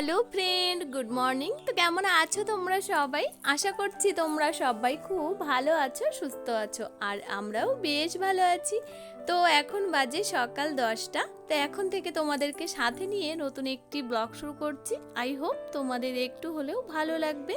Hello friend good morning তো কেমন আছো তোমরা সবাই? আশা করছি তোমরা সবাই খুব ভালো আছো, সুস্থ আছো, আর আমরাও বেশ ভালো আছি। তো এখন বাজে সকাল দশটা। তো এখন থেকে তোমাদেরকে সাথে নিয়ে নতুন একটি ব্লগ শুরু করছি। আই হোপ তোমাদের একটু হলেও ভালো লাগবে।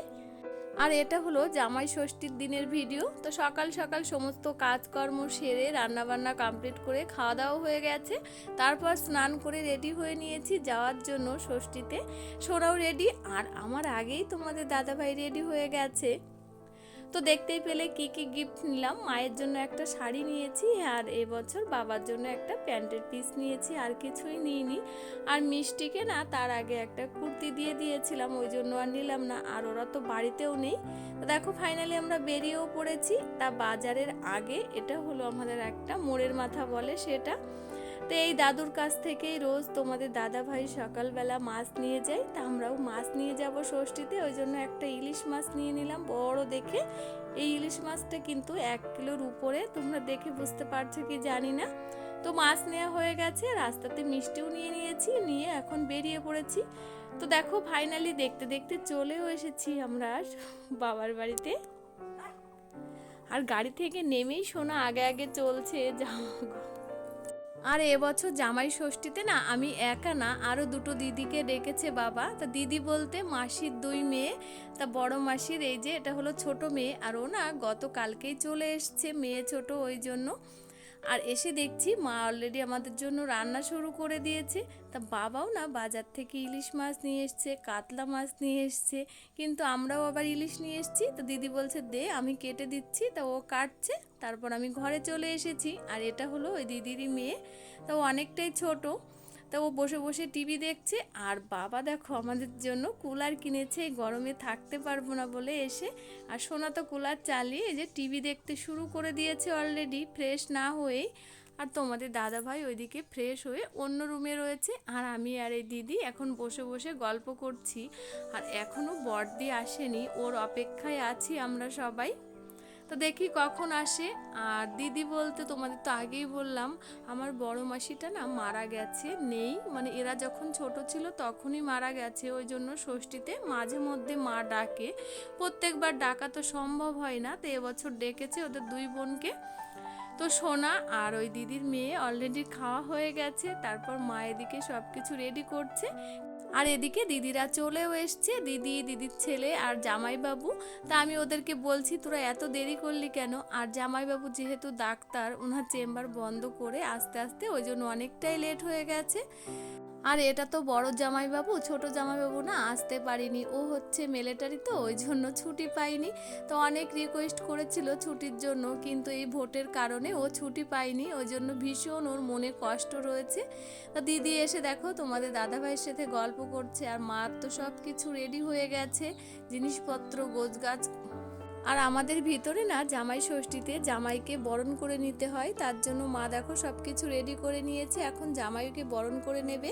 আর এটা হলো জামাই ষষ্ঠীর দিনের ভিডিও। তো সকাল সকাল সমস্ত কাজকর্ম সেরে রান্নাবান্না কমপ্লিট করে খাওয়া দাওয়া হয়ে গেছে। তারপর স্নান করে রেডি হয়ে নিয়েছি যাওয়ার জন্য ষষ্ঠীতে। সোনাও রেডি আর আমার আগেই তোমাদের দাদাভাই রেডি হয়ে গেছে। তো দেখতেই পেলে কি কি গিফট নিলাম। মায়ের জন্য একটা শাড়ি নিয়েছি আর এবছর বাবার জন্য একটা প্যান্টের পিস নিয়েছি, আর কিছুই নিইনি। আর মিষ্টিকে না তার আগে একটা কুর্তি দিয়ে দিয়েছিলাম, ওই জন্য আর নিলাম না। আর ওরা তো বাড়িতেও নেই। দেখো ফাইনালি আমরা বেরিয়েও পড়েছি। তা বাজারের আগে এটা হলো আমাদের একটা মোড়ের মাথা বলে সেটা। তো এই দাদুর কাছ থেকেই রোজ তোমাদের দাদা ভাই সকালবেলা মাছ নিয়ে যায়, তা আমরাও মাছ নিয়ে যাব ষষ্ঠীতে, ওই জন্য একটা ইলিশ মাছ নিয়ে নিলাম, বড় দেখে। এই ইলিশ মাছটা কিন্তু এক কিলোর উপরে, তোমরা দেখে বুঝতে পারছ কি জানি না। তো মাছ নেওয়া হয়ে গেছে, রাস্তাতে মিষ্টিও নিয়ে নিয়েছি, নিয়ে এখন বেরিয়ে পড়েছি। তো দেখো ফাইনালি দেখতে দেখতে চলেও এসেছি আমরা বাবার বাড়িতে। আর গাড়ি থেকে নেমেই শোনা আগে আগে চলছে জামা আর এবছর জামাই ষষ্ঠীতে না আমি একা না আরও দুটো দিদিকে ডেকেছে বাবা। তা দিদি বলতে মাসির দুই মেয়ে, তা বড় মাসির এই যে, এটা হলো ছোট মেয়ে। আর ও না গতকালকেই চলে এসছে, মেয়ে ছোট ওই জন্য। আর এসে দেখছি মা অলরেডি আমাদের জন্য রান্না শুরু করে দিয়েছে। তা বাবাও না বাজার থেকে ইলিশ মাছ নিয়ে এসছে, কাতলা মাছ নিয়ে এসছে, কিন্তু আমরাও আবার ইলিশ নিয়ে এসছি। তো দিদি বলছে, দে, আমি কেটে দিচ্ছি। তা ও কাটছে, তারপর আমি ঘরে চলে এসেছি। আর এটা হলো ওই দিদিরই মেয়ে। তো অনেকটাই ছোট। তা ও বসে বসে টিভি দেখছে। আর বাবা দেখো আমাদের জন্য কুলার কিনেছে গরমে থাকতে পারব না বলে এসে। আর সোনা তো কুলার চালিয়ে যে টিভি দেখতে শুরু করে দিয়েছে অলরেডি ফ্রেশ না হয়েই। আর তোমাদের দাদা ভাই ওইদিকে ফ্রেশ হয়ে অন্য রুমে রয়েছে। আর আমি আর এই দিদি এখন বসে বসে গল্প করছি। আর এখনও বর্দি আসেনি, ওর অপেক্ষায় আছি আমরা সবাই। তো দেখি কখন আসে। আর দিদি বলতে তোমাদের তো আগেই বললাম, আমার বড় মাসিটা না মারা গেছে, নেই। মানে এরা যখন ছোট ছিল তখনই মারা গেছে, ওই জন্য ষষ্ঠীতে মাঝে মধ্যে মা ডাকে। প্রত্যেকবার ডাকা তো সম্ভব হয় না, তো এবছর ডেকেছে ওদের দুই বোনকে। তো সোনা আর ওই দিদির মেয়ে অলরেডি খাওয়া হয়ে গেছে, তারপর মা এদিকে সব কিছু রেডি করছে। আর এদিকে দিদিরা চলেও এসছে। দিদি, দিদির ছেলে আর জামাইবাবু। তা আমি ওদেরকে বলছি, তোরা এত দেরি করলি কেন? আর জামাইবাবু যেহেতু ডাক্তার ওনার চেম্বার বন্ধ করে আস্তে আস্তে ওই জন্য অনেকটাই লেট হয়ে গেছে। আর এটা তো বড় জামাইবাবু, ছোট জামাইবাবু না, আসতে পারিনি। ও হচ্ছে মিলিটারি তো ওই জন্য ছুটি পাইনি। তো অনেক রিকোয়েস্ট করেছিল ছুটির জন্য, কিন্তু এই ভোটের কারণে ও ছুটি পায়নি ওই জন্য ভীষণ ওর মনে কষ্ট রয়েছে। তো দিদি এসে দেখো, তোমাদের দাদাভাইয়ের সাথে গল্প করছে, আর মার তো সব কিছু রেডি হয়ে গেছে। জিনিসপত্র, গোছগাছ আর আমাদের ভিতরে না জামাই ষষ্ঠীতে জামাইকে বরণ করে নিতে হয় তার জন্য মা দেখো সব কিছু রেডি করে নিয়েছে এখন জামাইকে বরণ করে নেবে।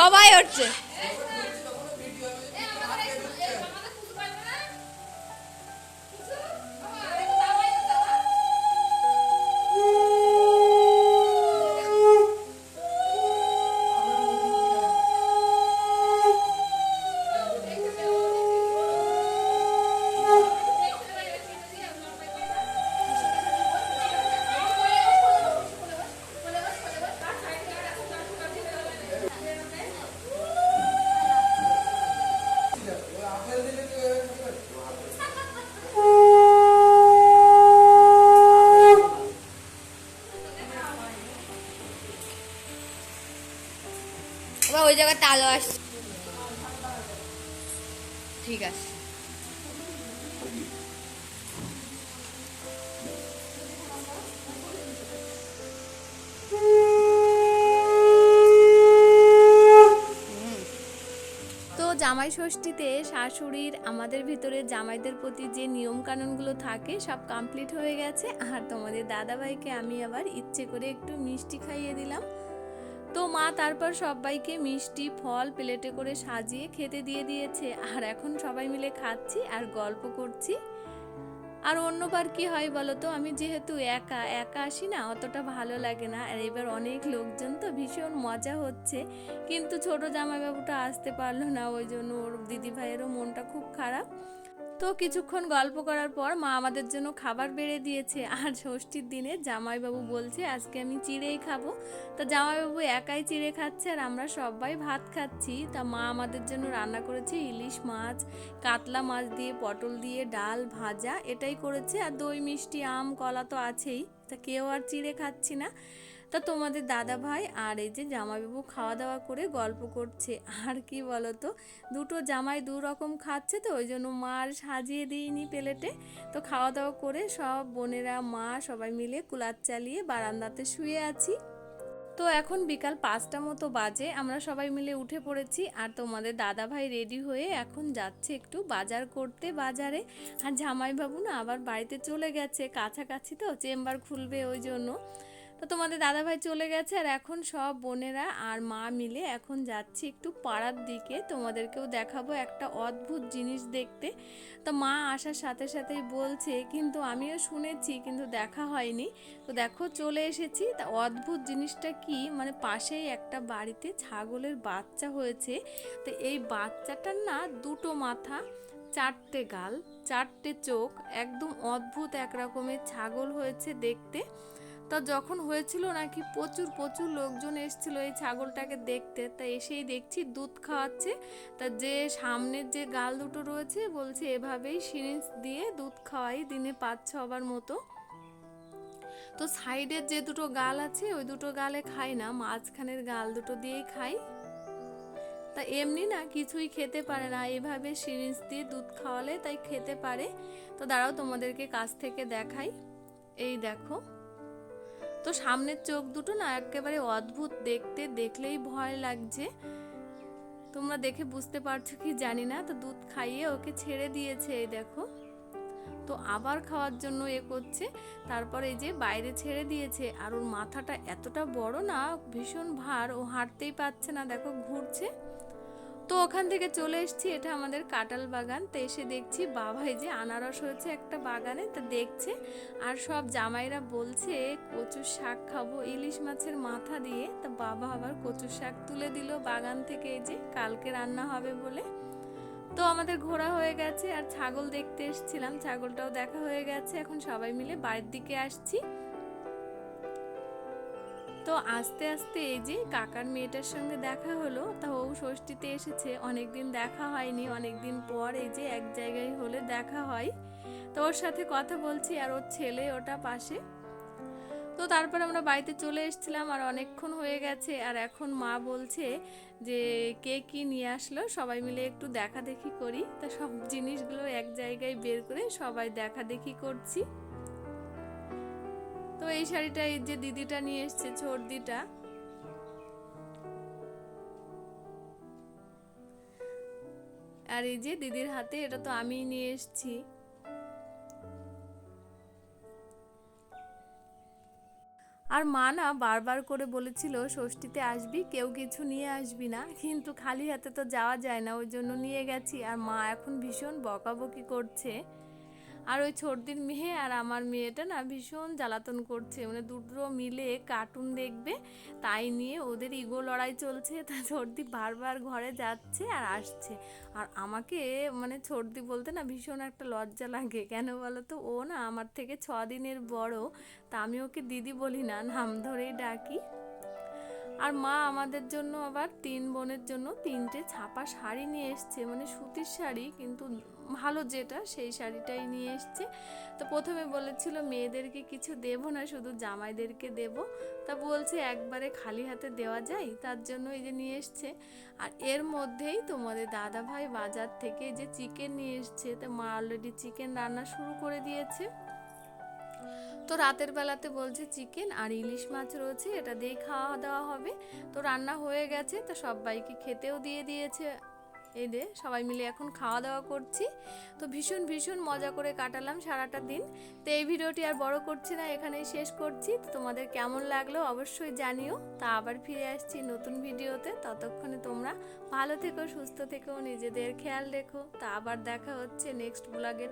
সবাই হচ্ছে। আলো আসছে। ঠিক আছে। জামাই ষষ্ঠীতে শাশুড়ির আমাদের ভিতরে জামাইদের প্রতি যে নিয়ম কানুনগুলো থাকে, সব কমপ্লিট হয়ে গেছে। আর তোমাদের দাদাভাইকে আমি আবার ইচ্ছে করে একটু মিষ্টি খাইয়ে দিলাম। মা তারপর সবাইকে মিষ্টি ফল প্লেটে করে সাজিয়ে খেতে দিয়ে দিয়েছে। আর এখন সবাই মিলে খাচ্ছি আর গল্প করছি। আর অন্যবার কি হয় বলো তো আমি যেহেতু একা একা আসি না, অতটা ভালো লাগে না। আর এবার অনেক লোকজন তো ভীষণ মজা হচ্ছে। কিন্তু ছোট জামাইবাবুটা আসতে পারল না, ওই জন্য ওর দিদি ভাইয়েরও মনটা খুব খারাপ। তো কিছুক্ষণ গল্প করার পর মা আমাদের জন্য খাবার বেড়ে দিয়েছে। আর ষষ্ঠীর দিনে জামাইবাবু বলছে আজকে আমি চিড়েই খাব। তা জামাইবাবু একাই চিড়ে খাচ্ছে আর আমরা সবাই ভাত খাচ্ছি। তা মা আমাদের জন্য রান্না করেছে ইলিশ মাছ কাতলা মাছ দিয়ে পটল দিয়ে ডাল ভাজা এটাই করেছে। আর দই মিষ্টি আম কলা তো আছেই। তা কেউ আর চিড়ে খাচ্ছি না। তা তোমাদের দাদা ভাই আর এই যে জামাইবাবু খাওয়া দাওয়া করে গল্প করছে, আর কি বলতো? দুটো জামাই দু রকম খাচ্ছে তো, ওই জন্য মার সাজিয়ে দিইনি প্লেটে। তো খাওয়া দাওয়া করে সব বোনেরা, মা সবাই মিলে কুলার চালিয়ে বারান্দাতে শুয়ে আছি। তো এখন বিকাল পাঁচটা মতো বাজে, আমরা সবাই মিলে উঠে পড়েছি, আর তোমাদের দাদা ভাই রেডি হয়ে এখন যাচ্ছে একটু বাজার করতে বাজারে। আর জামাইবাবু না আবার বাড়িতে চলে গেছে, কাছাকাছি তো, চেম্বার খুলবে ওই জন্য। তো তোমাদের দাদা ভাই চলে গেছে আর এখন সব বোনেরা আর মা মিলে এখন যাচ্ছি একটু পাড়ার দিকে। তোমাদেরকেও দেখাবো একটা অদ্ভুত জিনিস দেখতে। তো মা আসার সাথে সাথেই বলছে, কিন্তু আমিও শুনেছি, কিন্তু দেখা হয়নি। তো দেখো চলে এসেছি। তা অদ্ভুত জিনিসটা কি? মানে পাশেই একটা বাড়িতে ছাগলের বাচ্চা হয়েছে। তো এই বাচ্চাটার না দুটো মাথা, চারটে গাল, চারটে চোখ, একদম অদ্ভুত এক রকমের ছাগল হয়েছে দেখতে। তা যখন হয়েছিল নাকি প্রচুর প্রচুর লোকজন এসেছিল এই ছাগলটাকে দেখতে, তা এসেই দেখছি দুধ খাওয়াচ্ছে। তা যে সামনের যে গাল দুটো রয়েছে, বলছে এভাবেই সিরিঞ্জ দিয়ে দুধ খাওয়াই দিনে পাঁচ ছবার মতো। তো সাইডের যে দুটো গাল আছে, ওই দুটো গালে খাই না, মাঝখানের গাল দুটো দিয়েই খাই। তা এমনি না কিছুই খেতে পারে না, এভাবে সিরিঞ্জ দিয়ে দুধ খাওয়ালে তাই খেতে পারে। তো দাঁড়াও তোমাদেরকে কাছ থেকে দেখাই। এই দেখো। তো সামনের চোখ দুটো না একেবারে অদ্ভুত দেখতে, দেখলেই ভয় লাগছে। তোমরা দেখে বুঝতে পারছ কি জানি না, তো দুধ খাইয়ে ওকে ছেড়ে দিয়েছে এই দেখো। তো আবার খাওয়ার জন্য এ করছে, তারপর এই যে বাইরে ছেড়ে দিয়েছে, আর ওর মাথাটা এতটা বড় না, ভীষণ ভার, ও হাঁটতেই পারছে না, দেখো ঘুরছে। তো ওখান থেকে চলে এসেছি, এটা আমাদের কাঁঠাল বাগান। তো এসে দেখছি, বাবাই যে আনারস হয়েছে একটা বাগানে, তা দেখছে। আর সব জামাইরা বলছে, কচুর শাক খাব। ইলিশ মাছের মাথা দিয়ে, তা বাবা আবার কচুর শাক তুলে দিল বাগান থেকে, এই যে কালকে রান্না হবে বলে। তো আমাদের ঘোরা হয়ে গেছে, আর ছাগল দেখতে এসেছিলাম, ছাগলটাও দেখা হয়ে গেছে। এখন সবাই মিলে বাড়ির দিকে আসছি। তো আস্তে আস্তে এই যে কাকার মেয়েটার সঙ্গে দেখা হলো, তা ও ষষ্ঠীতে এসেছে। অনেকদিন দেখা হয়নি, অনেকদিন পর এই যে এক জায়গায় হলে দেখা হয়। তো ওর সাথে কথা বলছি আর ওর ছেলে ওটা পাশে। তো তারপর আমরা বাড়িতে চলে এসেছিলাম আর অনেকক্ষণ হয়ে গেছে আর এখন মা বলছে যে কে কি নিয়ে আসলো, সবাই মিলে একটু দেখা দেখি করি। তা সব জিনিসগুলো এক জায়গায় বের করে সবাই দেখা দেখি করছি। তো এই শাড়িটা এই যে দিদিটা নিয়ে এসছে, ছর্দিটা। আর এই যে দিদির হাতে এটা তো আমি নিয়ে এসছি। আর মা না বারবার করে বলেছিল, ষষ্ঠীতে আসবি, কেউ কিছু নিয়ে আসবি না। কিন্তু খালি হাতে তো যাওয়া যায় না, ওই জন্য নিয়ে গেছি। আর মা এখন ভীষণ বকাবকি করছে। আর ওই ছোটদির মেয়ে আর আমার মেয়েটা না ভীষণ জ্বালাতন করছে। মানে দুটো মিলে কার্টুন দেখবে, তাই নিয়ে ওদের ইগো লড়াই চলছে। তা ছোটদি বারবার ঘরে যাচ্ছে আর আসছে। আর আমাকে মানে ছোটদি বলতে না ভীষণ একটা লজ্জা লাগে। কেন বলো তো ও না আমার থেকে ছ দিনের বড়। তা আমি ওকে দিদি বলি না, নাম ধরেই ডাকি। আর মা আমাদের জন্য আবার তিন বোনের জন্য তিনটে ছাপা শাড়ি নিয়ে এসছে মানে সুতির শাড়ি, কিন্তু ভালো যেটা, সেই শাড়িটাই নিয়ে এসছে। তো প্রথমে বলেছিল, মেয়েদেরকে কিছু দেবো না, শুধু জামাইদেরকে দেব। তা বলছে, একবারে খালি হাতে দেওয়া যায়? তার জন্য এই যে নিয়ে এসছে। আর এর মধ্যেই তোমাদের দাদা ভাই বাজার থেকে যে চিকেন নিয়ে এসছে, তো মা অলরেডি চিকেন রান্না শুরু করে দিয়েছে। তো রাতের বেলাতে বলছে চিকেন আর ইলিশ মাছ রয়েছে, এটা দিয়ে খাওয়া দাওয়া হবে। তো রান্না হয়ে গেছে, তো সবাইকে খেতেও দিয়ে দিয়েছে। দে সবাই মিলে এখন খাওয়া দাওয়া করছি। তো ভীষণ ভীষণ মজা করে কাটালাম সারাটা দিন। তো এই ভিডিওটি আর বড় করছি না, এখানেই শেষ করছি। তো তোমাদের কেমন লাগল অবশ্যই জানিও। তা আবার ফিরে আসছি নতুন ভিডিওতে। ততক্ষণে তোমরা ভালো থেকো, সুস্থ থেকো, নিজেদের খেয়াল রেখো। তা আবার দেখা হচ্ছে নেক্সট ব্লগের